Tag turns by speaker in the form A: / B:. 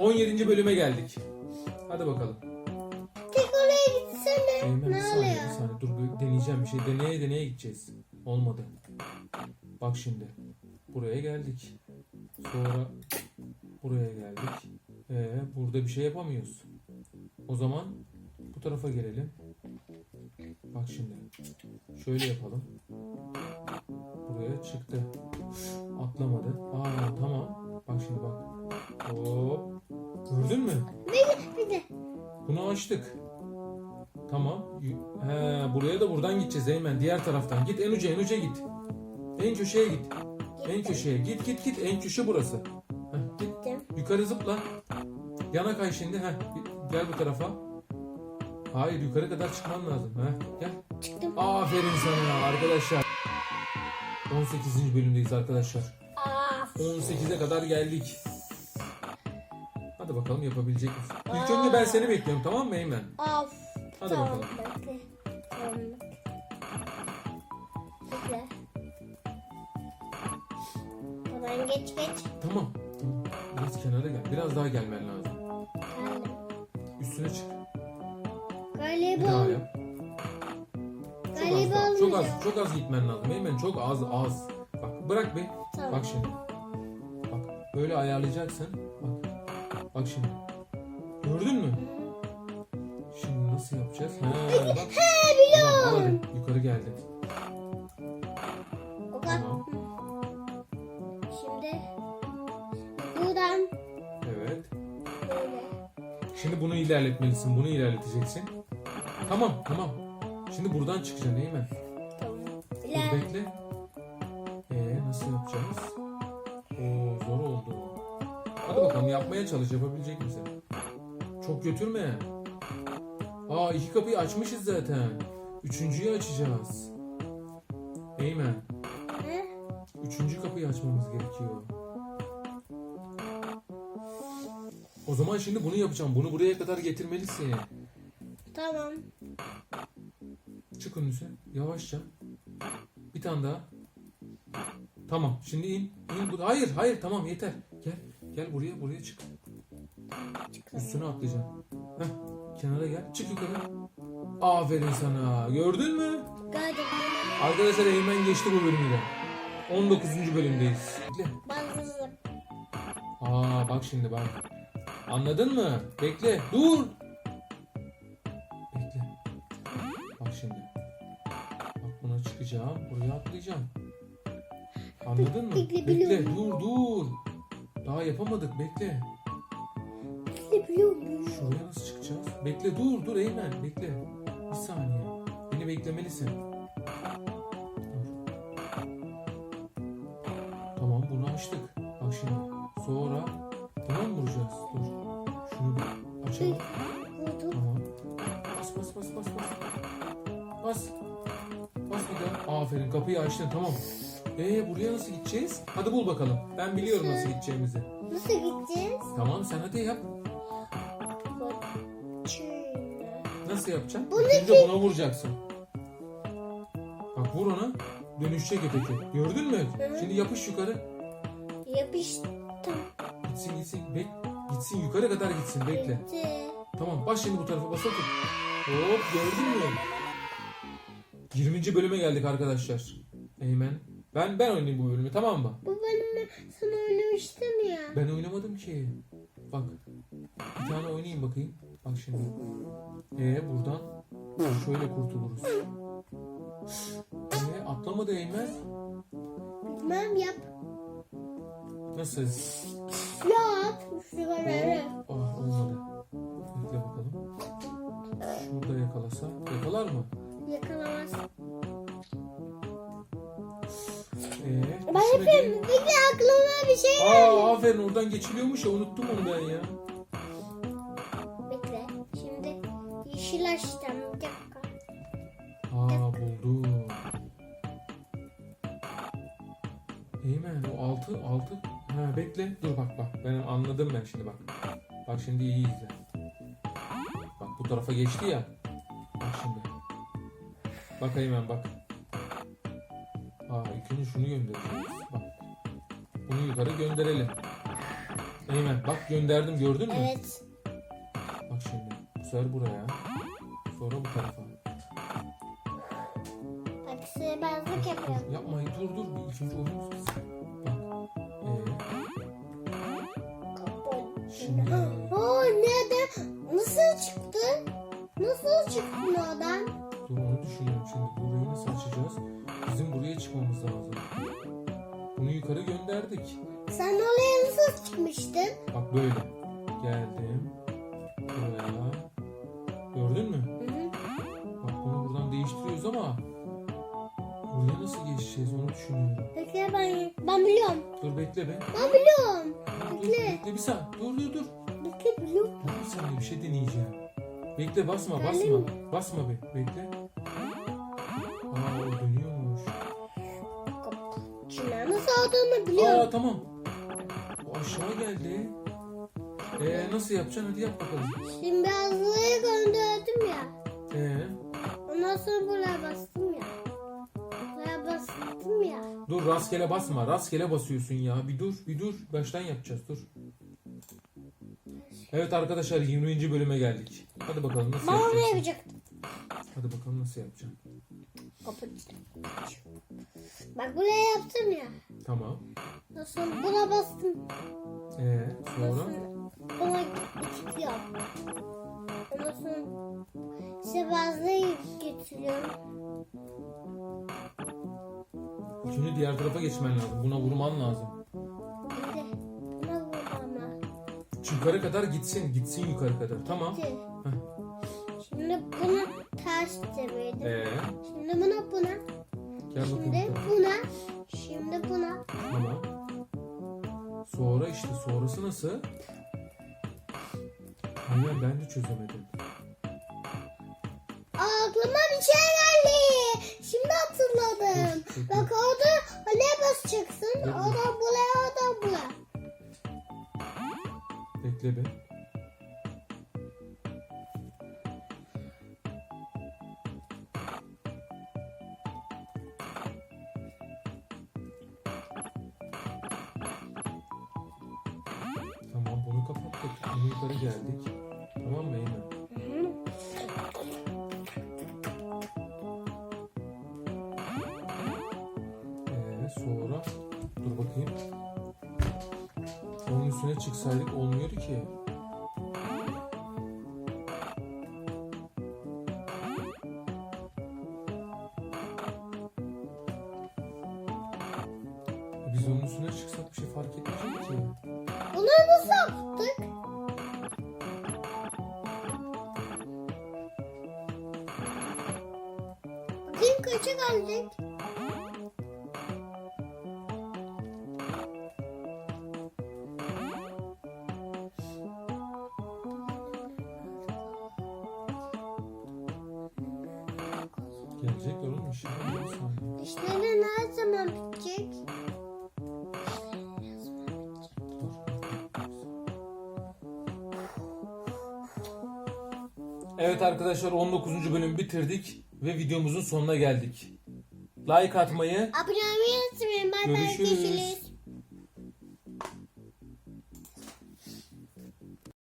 A: 17. bölüme geldik. Hadi bakalım.
B: Tek oraya gitsene.
A: Eymen bir
B: Ne
A: saniye, bir
B: oluyor?
A: saniye. Dur bir deneyeceğim bir şey. Deneye deneye gideceğiz. Olmadı. Bak şimdi. Buraya geldik. Sonra buraya geldik. Ee, burada bir şey yapamıyoruz. O zaman bu tarafa gelelim. Bak şimdi. Şöyle yapalım. Buraya çıktı. Atlamadı. Aa tamam. Bak şimdi bak. Hop. Gördün mü?
B: Bir de.
A: Bunu açtık. Tamam. He, buraya da buradan gideceğiz Eymen. Diğer taraftan. Git en uca en uca git. En köşeye git. En köşeye. Git git git. En köşe burası. Heh, git.
B: Gittim.
A: Yukarı zıpla. Yana kay şimdi. Heh, gel bu tarafa. Hayır yukarı kadar çıkman lazım. Heh, gel.
B: Çıktım.
A: Aferin sana arkadaşlar. 18. bölümdeyiz arkadaşlar.
B: Aa.
A: 18'e kadar geldik. Hadi bakalım yapabilecek misin? İlk önce ben seni bekliyorum tamam mı Eymen?
B: Of.
A: Hadi
B: tamam,
A: bakalım.
B: Bekle. Tamam. Bekle. Buradan geç geç.
A: Tamam. tamam. Biraz kenara gel. Biraz daha gelmen lazım.
B: Geldim.
A: Üstüne çık. Bir daha
B: Galiba.
A: yap. Çok az,
B: Galiba
A: daha. çok az, çok az gitmen lazım. Eymen çok az, az. Bak bırak bir.
B: Tamam.
A: Bak şimdi. Bak böyle ayarlayacaksın. Bak. Şimdi. Gördün mü? Şimdi nasıl yapacağız? He, bak.
B: He
A: Tamam,
B: biliyorum.
A: hadi. Yukarı geldin.
B: O kadar.
A: Tamam.
B: Şimdi buradan
A: Evet.
B: böyle.
A: Şimdi bunu ilerletmelisin. Bunu ilerleteceksin. Tamam, tamam. Şimdi buradan çıkacaksın değil mi?
B: Tamam.
A: Dur bekle. Ee nasıl yapacağız? Hadi bakalım yapmaya çalış. Yapabilecek misin? Çok götürme. Aa iki kapıyı açmışız zaten. Üçüncüyü açacağız. Eymen. Üçüncü kapıyı açmamız gerekiyor. O zaman şimdi bunu yapacağım. Bunu buraya kadar getirmelisin.
B: Tamam.
A: Çık önüne. Yavaşça. Bir tane daha. Tamam. Şimdi in. in. Hayır, hayır. Tamam yeter. Gel. Gel buraya, buraya çık. Üstüne atlayacağım. Heh. Kenara gel. Çık yukarı. Aferin sana. Gördün mü?
B: Gördüm.
A: Arkadaşlar Eymen geçti bu bölümü de. 19. bölümdeyiz. Bekle.
B: Bazısı.
A: Aa bak şimdi bak. Anladın mı? Bekle. Dur. Bekle. Bak şimdi. Bak buna çıkacağım. Buraya atlayacağım. Anladın mı?
B: Bekle.
A: Dur dur. Daha yapamadık. Bekle.
B: Ne biliyorum.
A: Şuraya nasıl çıkacağız? Bekle dur dur Eymen. Bekle. Bir saniye. Beni beklemelisin. Dur. Tamam bunu açtık. Bak şimdi. Sonra mı vuracağız? Dur. Şunu bir açalım.
B: Vurdum.
A: Tamam. Bas bas bas bas bas. Bas. Bas bir daha. Aferin kapıyı açtın tamam. Ee buraya nasıl gideceğiz? Hadi bul bakalım. Ben biliyorum nasıl gideceğimizi.
B: Nasıl gideceğiz?
A: Tamam sen hadi yap. Nasıl yapacaksın?
B: Bunu
A: Önce buna vuracaksın. Bak vur ona. Dönüşecek öteki. Gördün mü?
B: Hı.
A: Şimdi yapış yukarı.
B: Yapıştım.
A: Gitsin gitsin. Bek gitsin yukarı kadar gitsin. Bekle.
B: Bitti.
A: Tamam bas şimdi bu tarafa bas tut. Hop gördün mü? 20. bölüme geldik arkadaşlar. Eymen. Ben ben oynayayım bu bölümü tamam mı?
B: Bu bölümü sana oynamıştım ya.
A: Ben oynamadım ki. Bak. Bir tane oynayayım bakayım. Bak şimdi. Ee buradan şöyle kurtuluruz. Ee atlamadı Eymen.
B: Bilmem yap.
A: Nasıl?
B: Yap. Şöyle.
A: Ah olmadı. Bekle bakalım. Şurada yakalasa. Yakalar mı?
B: Yakalamaz. Ben
A: şuna
B: yapayım.
A: gel.
B: Bekle aklıma bir şey.
A: Aa aferin oradan geçiliyormuş ya unuttum onu ben ya.
B: Bekle. Şimdi yeşil açacağım. Bir dakika.
A: Aa buldum. Eymen o altı altı. Ha bekle dur bak bak ben anladım ben şimdi bak. Bak şimdi iyi izle. Bak bu tarafa geçti ya. Bak şimdi. Bak Eymen bak. Aa ilk önce şunu göndereceğiz. Bak. Bunu yukarı gönderelim. Eymen bak gönderdim gördün mü?
B: Evet.
A: Bak şimdi. Bu sefer buraya. Sonra bu tarafa.
B: Bak sihirbazlık yapıyorum.
A: Yapmayın dur dur. Bir oyunumuzu kız. Bak. Ee, şimdi.
B: Oo nerede? Nasıl çıktı? Nasıl çıktın oradan?
A: Dur onu düşünüyorum şimdi. Burayı nasıl açacağız? Bizim buraya çıkmamız lazım. Bunu yukarı gönderdik.
B: Sen oraya nasıl çıkmıştın?
A: Bak böyle. Geldim. Buraya. Gördün mü?
B: Hı hı.
A: Bak bunu buradan değiştiriyoruz ama buraya nasıl geçeceğiz onu düşünüyorum.
B: Bekle ben, ben biliyorum.
A: Dur bekle be.
B: Ben biliyorum.
A: Dur,
B: Bekle.
A: bekle bir saniye. Dur dur dur.
B: Bekle biliyorum.
A: Dur bir saniye bir şey deneyeceğim. Bekle basma basma. Basma be. Bekle.
B: Olduğunu biliyorum.
A: Aa tamam. O aşağı geldi. Ee nasıl yapacaksın? Hadi yap bakalım.
B: Şimdi Azra'ya gönderdim ya.
A: Ee
B: Ondan sonra buraya bastım ya. Buraya bastım ya.
A: dur rastgele basma. Rastgele basıyorsun ya. Bir dur bir dur. Baştan yapacağız dur. Evet arkadaşlar 20. bölüme geldik. Hadi bakalım nasıl
B: Ben onu
A: yapacaksın?
B: yapacaktım.
A: Hadi bakalım nasıl.
B: Kapatacağım. Bak buraya yaptım ya.
A: Tamam.
B: Sonra buna bastım.
A: Ee sonra?
B: buna getiriyorum. Ondan sonra işte bazıları getiriyorum.
A: Şimdi diğer tarafa geçmen lazım. Buna vurman lazım.
B: De buna vurmama.
A: Şu Yukarı kadar gitsin. Gitsin yukarı kadar. Tamam.
B: Gitti.
A: Heh.
B: Bunu çevirdim.
A: Ee
B: Şimdi buna buna.
A: gel.
B: Şimdi buna. Şimdi buna.
A: Tamam. Sonra işte sonrası nasıl? Aynen ben de çözemedim.
B: Aklıma bir şey geldi. Şimdi hatırladım.
A: Dur, dur, dur.
B: Bak orada ne basacaksın?
A: Dur, dur.
B: Oradan buraya, oradan buraya.
A: Bekle be. Bunu yukarı geldik. Tamam mı Eymen? Ee, sonra dur bakayım. Onun üstüne çıksaydık olmuyordu ki. Üstüne çıksak bir şey fark etmeyecek ki.
B: Bunu nasıl yaptık? Bakayım kaça geldik?
A: Gelecek oğlum saniye.
B: İşleri ne zaman bitecek?
A: Evet arkadaşlar 19. bölümü bitirdik ve videomuzun sonuna geldik. Like atmayı,
B: Abone olmayı unutmayın. Bay bay.
A: Görüşürüz.
B: Görüşürüz.